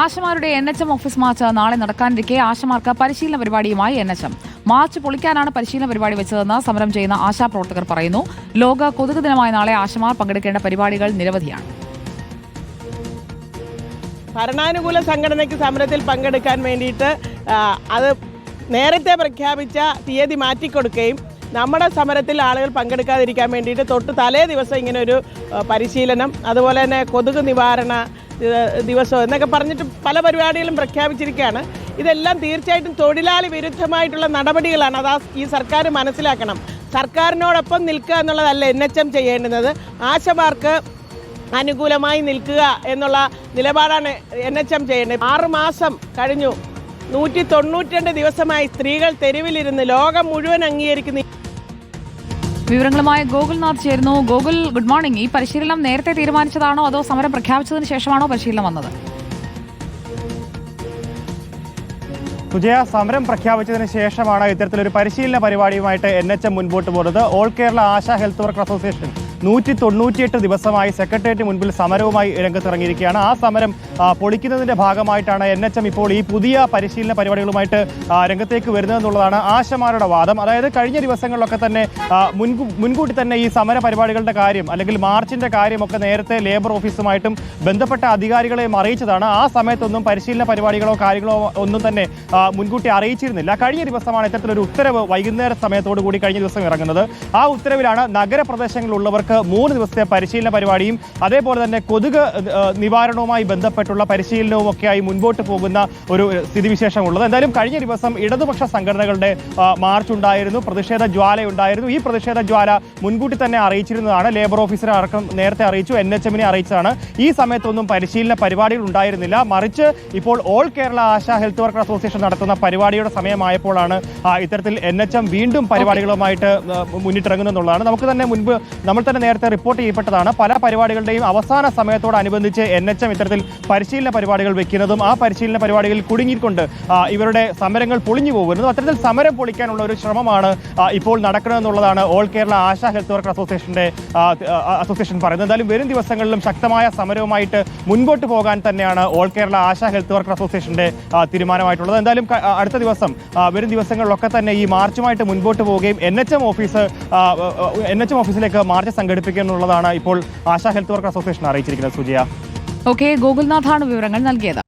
ആശമാരുടെ N H M office march നാളെ നടക്കാനിരിക്കെ. ആശമാർക്ക് പരിശീലന പരിപാടിയുമായി എൻ എച്ച് എം. മാർച്ച് പൊളിക്കാനാണ് പരിശീലന പരിപാടി വെച്ചതെന്ന് സമരം ചെയ്യുന്ന ആശാപ്രവർത്തകർ പറയുന്നു. ലോക കൊതുക് ദിനമായ നാളെ ആശമാർ പങ്കെടുക്കേണ്ട പരിപാടികൾ നിരവധിയാണ്. ഭരണാനുകൂല സംഘടനയ്ക്ക് സമരത്തിൽ പങ്കെടുക്കാൻ വേണ്ടിയിട്ട് അത് നേരത്തെ പ്രഖ്യാപിച്ച തീയതി മാറ്റിക്കൊടുക്കുകയും നമ്മുടെ സമരത്തിൽ ആളുകൾ പങ്കെടുക്കാതിരിക്കാൻ വേണ്ടിയിട്ട് തൊട്ട് തലേ ദിവസം ഇങ്ങനെ ഒരു പരിശീലനം അതുപോലെ തന്നെ കൊതുക് നിവാരണ ദിവസം എന്നൊക്കെ പറഞ്ഞിട്ട് പല പരിപാടികളും പ്രഖ്യാപിച്ചിരിക്കുകയാണ്. ഇതെല്ലാം തീർച്ചയായിട്ടും തൊഴിലാളി വിരുദ്ധമായിട്ടുള്ള നടപടികളാണ്. അത് ഈ സർക്കാർ മനസ്സിലാക്കണം. സർക്കാരിനോടൊപ്പം നിൽക്കുക എന്നുള്ളതല്ല എൻ എച്ച് എം ചെയ്യേണ്ടുന്നത്. ആശമാർക്ക് അനുകൂലമായി നിൽക്കുക എന്നുള്ള നിലപാടാണ് എൻ എച്ച് എം ചെയ്യേണ്ടത്. ആറുമാസം കഴിഞ്ഞു. നൂറ്റി തൊണ്ണൂറ്റിരണ്ട് ദിവസമായി സ്ത്രീകൾ തെരുവിലിരുന്ന് ലോകം മുഴുവൻ അംഗീകരിക്കുന്ന. വിവരങ്ങളുമായി ഗോകുൽനാഥ് ചേരുന്നു. ഗോകുൽ ഗുഡ് മോർണിംഗ് ഈ പരിശീലനം നേരത്തെ തീരുമാനിച്ചതാണോ അതോ സമരം പ്രഖ്യാപിച്ചതിന് ശേഷമാണോ പരിശീലനം വന്നത്? സുജയ സമരം പ്രഖ്യാപിച്ചതിന് ശേഷമാണ് ഇത്തരത്തിലൊരു പരിശീലന പരിപാടിയുമായിട്ട് എൻ എച്ച് എം മുൻപോട്ട് പോകുന്നത്. All Kerala Asha health work association. നൂറ്റി തൊണ്ണൂറ്റിയെട്ട് ദിവസമായി സെക്രട്ടേറിയറ്റ് മുൻപിൽ സമരവുമായി രംഗത്തിറങ്ങിയിരിക്കുകയാണ്. ആ സമരം പൊളിക്കുന്നതിന്റെ ഭാഗമായിട്ടാണ് എൻ എച്ച് എം ഇപ്പോൾ ഈ പുതിയ പരിശീലന പരിപാടികളുമായിട്ട് രംഗത്തേക്ക് വരുന്നതെന്നുള്ളതാണ് ആശമാരുടെ വാദം. അതായത് കഴിഞ്ഞ ദിവസങ്ങളിലൊക്കെ തന്നെ മുൻകൂട്ടി തന്നെ ഈ സമര പരിപാടികളുടെ കാര്യം അല്ലെങ്കിൽ മാർച്ചിന്റെ കാര്യമൊക്കെ നേരത്തെ ലേബർ ഓഫീസുമായിട്ടും ബന്ധപ്പെട്ട അധികാരികളെയും അറിയിച്ചതാണ്. ആ സമയത്തൊന്നും പരിശീലന പരിപാടികളോ കാര്യങ്ങളോ ഒന്നും തന്നെ മുൻകൂട്ടി അറിയിച്ചിരുന്നില്ല. കഴിഞ്ഞ ദിവസമാണ് ഇത്തരത്തിലൊരു ഉത്തരവ് വൈകുന്നേര സമയത്തോടു കൂടി കഴിഞ്ഞ ദിവസം ഇറങ്ങുന്നത്. ആ ഉത്തരവിലാണ് നഗരപ്രദേശങ്ങളിലുള്ളവർക്ക് മൂന്ന് ദിവസത്തെ പരിശീലന പരിപാടിയും അതേപോലെ തന്നെ കൊതുക് നിവാരണവുമായി ബന്ധപ്പെട്ടുള്ള പരിശീലനവും ഒക്കെയായി മുൻപോട്ട് പോകുന്ന ഒരു സ്ഥിതിവിശേഷം ഉള്ളത് എന്തായാലും കഴിഞ്ഞ ദിവസം ഇടതുപക്ഷ സംഘടനകളുടെ മാർച്ച് ഉണ്ടായിരുന്നു പ്രതിഷേധ ജ്വാലയുണ്ടായിരുന്നു ഈ പ്രതിഷേധ ജ്വാല മുൻകൂട്ടി തന്നെ അറിയിച്ചിരുന്നതാണ്. ലേബർ ഓഫീസറെ അടക്കം നേരത്തെ അറിയിച്ചു എൻ എച്ച് എമ്മിനെ അറിയിച്ചതാണ്. ഈ സമയത്തൊന്നും പരിശീലന പരിപാടികൾ ഉണ്ടായിരുന്നില്ല. മറിച്ച് ഇപ്പോൾ all Kerala Asha health worker association നടത്തുന്ന പരിപാടിയുടെ സമയമായപ്പോഴാണ് ഇത്തരത്തിൽ എൻ എച്ച് എം വീണ്ടും പരിപാടികളുമായിട്ട് മുന്നിട്ടിറങ്ങുന്നതാണ് മുന്നിട്ടിറങ്ങുന്നതെന്നുള്ളതാണ് നമുക്ക് തന്നെ മുൻപ് നമ്മൾ തന്നെ നേരത്തെ റിപ്പോർട്ട് ചെയ്യപ്പെട്ടതാണ്. പല പരിപാടികളുടെയും അവസാന സമയത്തോടനുബന്ധിച്ച് എൻ എച്ച് എം ഇത്തരത്തിൽ പരിശീലന പരിപാടികൾ വെക്കുന്നതും ആ പരിശീലന പരിപാടികളിൽ കുടുങ്ങിക്കൊണ്ട് ഇവരുടെ സമരങ്ങൾ പൊളിഞ്ഞു പോകുന്നതും അത്തരത്തിൽ സമരം പൊളിക്കാനുള്ള ഒരു ശ്രമമാണ് ഇപ്പോൾ നടക്കണമെന്നുള്ളതാണ് all Kerala Asha health worker അസോസിയേഷന്റെ അസോസിയേഷൻ പറയുന്നത്. എന്തായാലും വരും ദിവസങ്ങളിലും ശക്തമായ സമരവുമായിട്ട് മുൻപോട്ട് പോകാൻ തന്നെയാണ് all Kerala Asha health worker അസോസിയേഷന്റെ തീരുമാനമായിട്ടുള്ളത്. എന്തായാലും അടുത്ത ദിവസം വരും ദിവസങ്ങളിലൊക്കെ തന്നെ ഈ മാർച്ചുമായിട്ട് മുൻപോട്ട് പോവുകയും N H M office N H M ഓഫീസിലേക്ക് മാർച്ച് സംഘടിപ്പിക്കുക എന്നുള്ളതാണ് ഇപ്പോൾ ആശാ ഹെൽത്ത് വർക്കർ അസോസിയേഷൻ അറിയിച്ചിരിക്കുന്നത് സുജയ. ഓക്കെ ഗോകുൽനാഥാണ് വിവരങ്ങൾ നൽകിയത്.